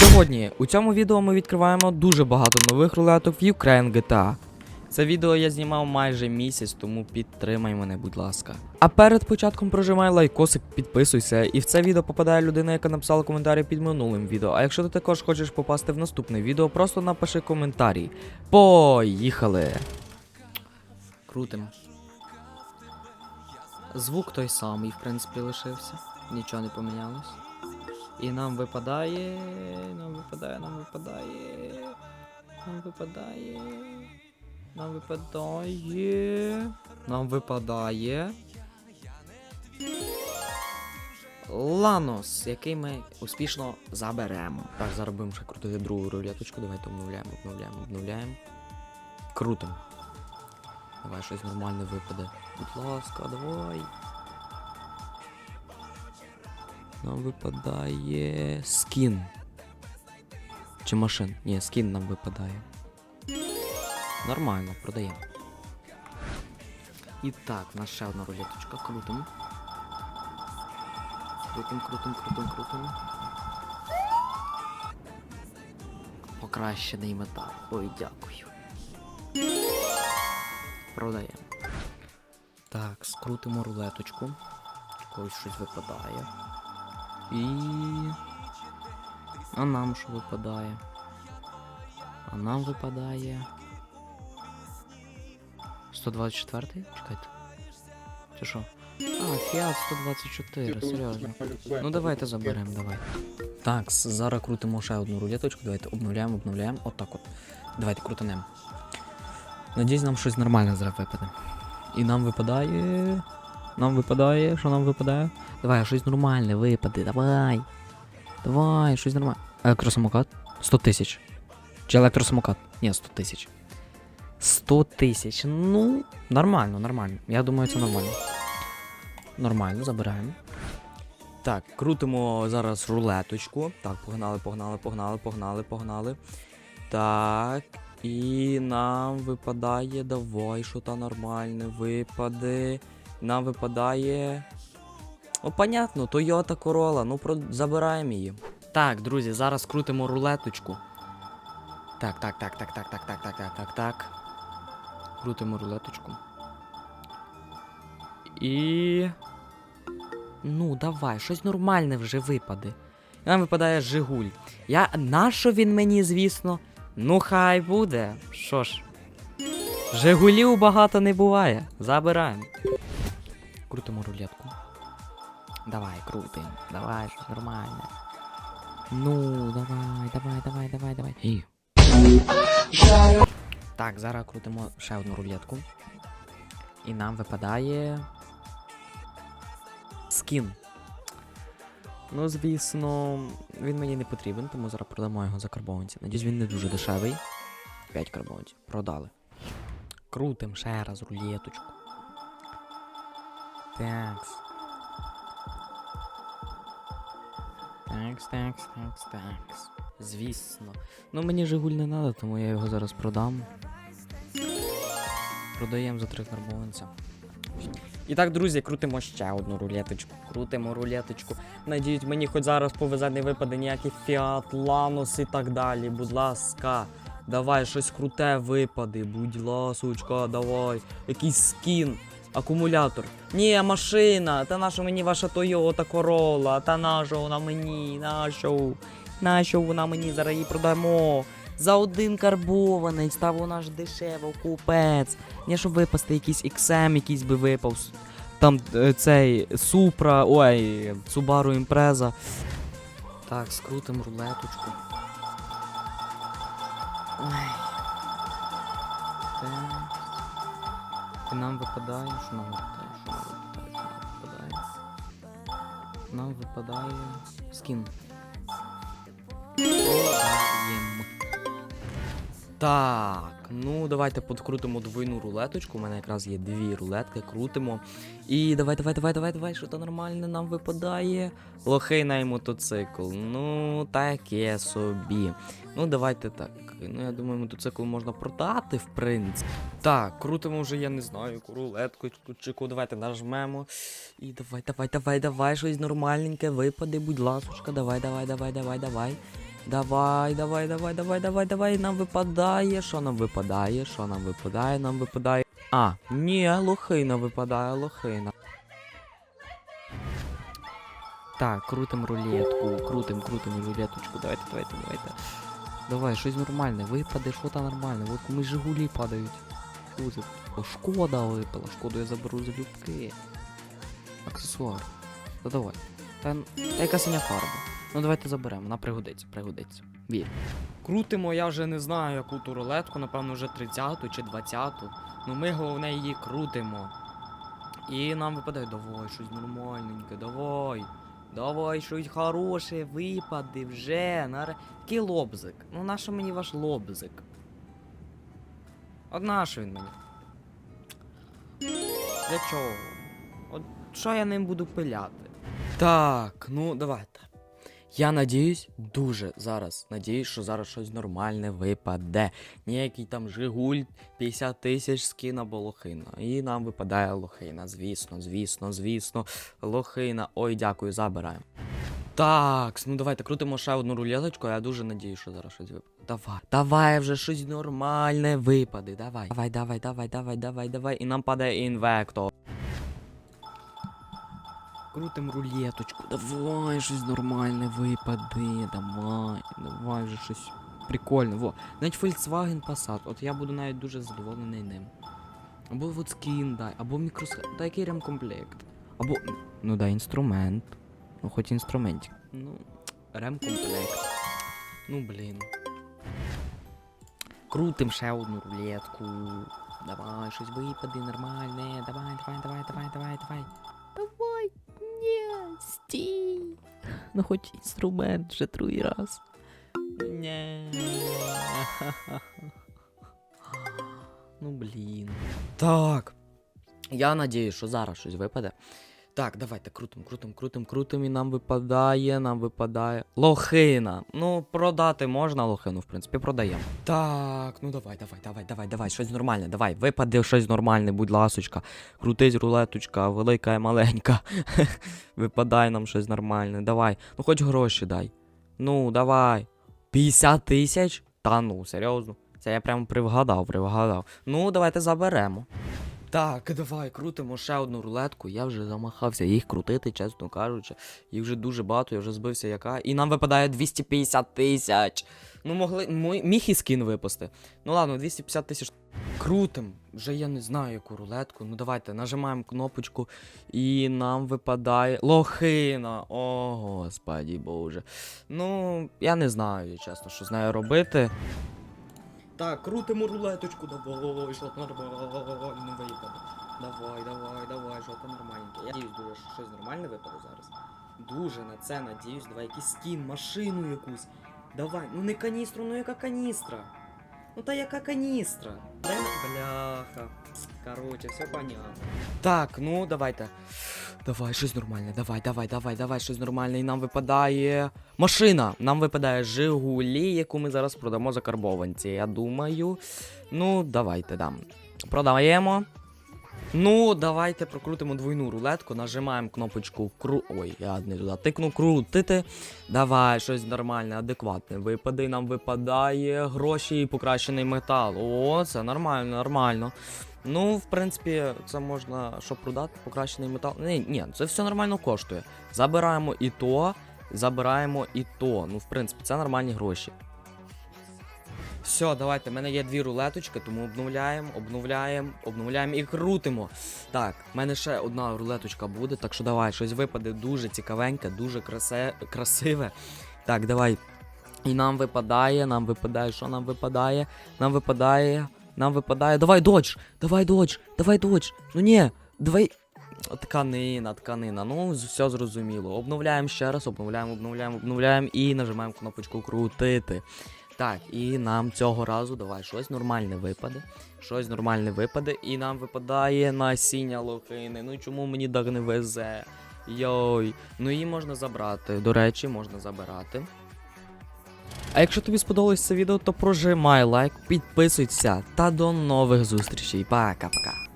Сьогодні у цьому відео ми відкриваємо дуже багато нових рулеток в Ukraine GTA. Це відео я знімав майже місяць, тому підтримай мене, будь ласка. А перед початком прожимай лайкосик, підписуйся, і в це відео попадає людина, яка написала коментарі під минулим відео. А якщо ти також хочеш попасти в наступне відео, просто напиши коментарі. Поїхали! Крутим. Звук той самий, в принципі, лишився. Нічого не помінялось. І нам випадає. Нам випадає, нам випадає. Нам випадає. Нам випадає. Нам випадає. Ланос, який ми успішно заберемо. Так, зараз будемо ще крутити другу рулеточку. Давайте обновляємо, обновляємо, обновляємо. Крутим. Давай щось нормальне випаде. Будь ласка, давай. Нам випадає скін. Чи машин? Ні, скін нам випадає. Нормально, продаємо. І так, у нас ще одна рулеточка. Крутим. Крутим, крутим, крутим, крутим. Покращений метал. Ой, дякую. Продаємо. Так, скрутимо рулеточку. Когось щось випадає. І. А нам що випадає? А нам випадає. 124? Чекайте. Чи що? А, Фіат 124, серйозно. Ну давайте заберемо, давай. Так, зараз крутимо ще одну рулеточку, давайте обновляємо, обновляємо. Отак от. Давайте крутанемо. Надіюсь, нам щось нормальне зараз випаде. І нам випадає. Нам випадає, що нам випадає? Давай, щось нормальне випаде, давай. Давай, щось нормальне. Електросамокат? 100 тисяч. Чи електросамокат? Ні, 100 тисяч. 100 тисяч. Ну, нормально, нормально. Я думаю, це нормально. Нормально, забираємо. Так, крутимо зараз рулеточку. Так, погнали, погнали, погнали, погнали, погнали. Так. І нам випадає. Давай, що то нормальне випаде. Нам випадає. Ну, понятно, Toyota Corolla, ну про... забираємо її. Так, друзі, зараз крутимо рулеточку. Так, так, так, так, так, так, так, так, так, так, так. Крутимо рулеточку. І. Ну, давай, щось нормальне вже випаде. І Нам випадає Жигуль. Я. Нащо він мені, звісно? Ну, хай буде. Що ж. Жигулів багато не буває. Забираємо. Крутимо рулетку. Давай, крутим. Давай, щось нормальне. Ну, давай, давай, давай, давай, давай. І. Так, зараз крутимо ще одну рулетку. І нам випадає. Скін. Ну, звісно, він мені не потрібен, тому зараз продамо його за карбованці. Надіюсь, він не дуже дешевий. 5 карбованців. Продали. Крутим ще раз рулеточку. Такс. Такс, такс, такс, такс. Звісно. Ну мені Жигуль не треба, тому я його зараз продам. Продаємо за три карбованця. І так, друзі, крутимо ще одну рулеточку. Крутимо рулеточку. Надіюсь, мені хоч зараз повезе не випаде ніякий Фіат, Ланос і так далі. Будь ласка. Давай щось круте випаде, будь ласочка, давай. Якийсь скін, акумулятор. Ні, машина, та наша мені ваша Toyota Corolla, та наша вона мені, нащо? Нащо вона мені зараз її продамо? За один карбований, став вона ж дешево, купець. Не щоб випасти якийсь XM, якийсь би випав. Там е, цей Supra, ой, Subaru Impreza. Так, скрутим рулеточку. Ой. І нам випадає, що нам випадає, що нам випадає, що нам випадає. Нам випадає скін. Так, ну давайте подкрутимо двойну рулеточку. У мене якраз є дві рулетки, крутимо. І давай, давай, давай, давай, давай, що то нормальне нам випадає. Лохейний мотоцикл. Ну, таке собі. Ну, давайте так. Ну, я думаю, мотоцикл можна продати, в принципі. Так, крутимо вже, я не знаю, яку рулетку чи яку. Давайте нажмемо. І давай, давай, давай, давай, щось нормальненьке випаде, будь ласочка, давай, давай, давай, давай, давай. Давай, давай, давай, давай, давай, давай. Нам випадає. Що нам випадає? Що нам випадає? Нам випадає. А, ні, лохина випадає, лохина. Так, крутим рулетку, крутим, крутим рулеточку. Давайте, давайте, давайте. Давай, щось нормальне, випаде, що там нормальне. От комусь Жигулі падають. Що? О, шкода випала, шкоду я заберу за любки. Аксесуар. Та давай. Та, та яка фарба. Ну давайте заберемо, вона пригодиться, пригодиться. Вір. Крутимо, я вже не знаю, яку ту рулетку, напевно, вже 30-ту чи 20-ту. Ну ми головне її крутимо. І нам випадає, давай, щось нормальненьке, давай. Давай, щось хороше, випади вже. Нар... Який лобзик? Ну нащо мені ваш лобзик? От нащо він мені? Для чого? От що я ним буду пиляти? Так, ну давайте. Я надіюсь, дуже зараз. Надіюсь, що зараз щось нормальне випаде. Ніякий там Жигуль 50 тисяч скін або лохина. І нам випадає лохина. Звісно, звісно, звісно. Лохина. Ой, дякую, забираємо. Так, ну давайте крутимо ще одну рулеточку, я дуже надію, що зараз щось випаде. Давай. Давай вже щось нормальне випаде. Давай. Давай, давай, давай, давай, давай, давай. І нам падає інвектор. Крутим рулеточку. Давай щось нормальне випаде. Давай. Давай вже щось прикольне. Во. Навіть Volkswagen Passat. От я буду навіть дуже задоволений ним. Або от скін дай, або мікрос... Та який ремкомплект. Або. Ну да, інструмент. Ну хоч інструментик. Ну, ремкомплект. Ну блін. Крутим ще одну рулетку. Давай, щось випаде нормальне. Давай, давай, давай, давай, давай, давай. Стій. Ну хоч інструмент вже другий раз. Ні. Ну блін. Так. Я надію, що зараз щось випаде. Так, давайте крутим, крутим, крутим, крутим, і нам випадає, нам випадає. Лохина. Ну, продати можна лохину, в принципі, продаємо. Так, ну давай, давай, давай, давай, давай, щось нормальне, давай, випаде щось нормальне, будь ласочка. Крутись рулеточка, велика і маленька. Випадай нам щось нормальне, давай. Ну хоч гроші дай. Ну, давай. 50 тисяч? Та ну, серйозно. Це я прямо привгадав, привгадав. Ну, давайте заберемо. Так, давай крутимо ще одну рулетку. Я вже замахався їх крутити, чесно кажучи. Їх вже дуже багато, я вже збився яка. І нам випадає 250 тисяч. Ну, могли. Міг і скін випасти. Ну ладно, 250 тисяч. Крутим. Вже я не знаю, яку рулетку. Ну давайте нажимаємо кнопочку. І нам випадає. Лохина. О, господі боже. Ну, я не знаю, чесно, що з нею робити. Так, крутимо рулеточку, давай, там нормально випаде. Давай, давай, давай, що там. Я надіюсь дуже, що щось нормальне випаде зараз. Дуже на це надіюсь. Давай якийсь скін, машину якусь. Давай, ну не каністру, ну яка каністра? Ну та яка каністра? Бляха. Короче, все понятно. Так, ну давайте. Давай, щось нормальне, давай, давай, давай, давай, щось нормальне. І нам випадає. Машина! Нам випадає Жигулі, яку ми зараз продамо за карбованці. Я думаю. Ну, давайте дам. Продаємо. Ну, давайте прокрутимо двойну рулетку, нажимаємо кнопочку кру. Ой, я не туди тикну крутити. Давай, щось нормальне, адекватне. Випади, нам випадає гроші і покращений метал. О, це нормально, нормально. Ну, в принципі, це можна що продати, покращений метал. Ні, ні, це все нормально коштує. Забираємо і то, забираємо і то. Ну, в принципі, це нормальні гроші. Все, давайте. У мене є дві рулеточки, тому обновляємо, обновляємо, обновляємо і крутимо. Так, в мене ще одна рулеточка буде, так що давай, щось випаде дуже цікавеньке, дуже красе, красиве. Так, давай. І нам випадає, нам випадає, що нам випадає? Нам випадає, нам випадає. Давай, додж! Давай, додж! Давай, додж! Ну ні, давай. Тканина, тканина. Ну, все зрозуміло. Обновляємо ще раз, обновляємо, обновляємо, обновляємо і нажимаємо кнопочку крутити. Так, і нам цього разу давай щось нормальне випаде. Щось нормальне випаде, і нам випадає насіння лохини. Ну чому мені так не везе? Йой. Ну її можна забрати. До речі, можна забирати. А якщо тобі сподобалось це відео, то прожимай лайк, підписуйся та до нових зустрічей. Пока-пока.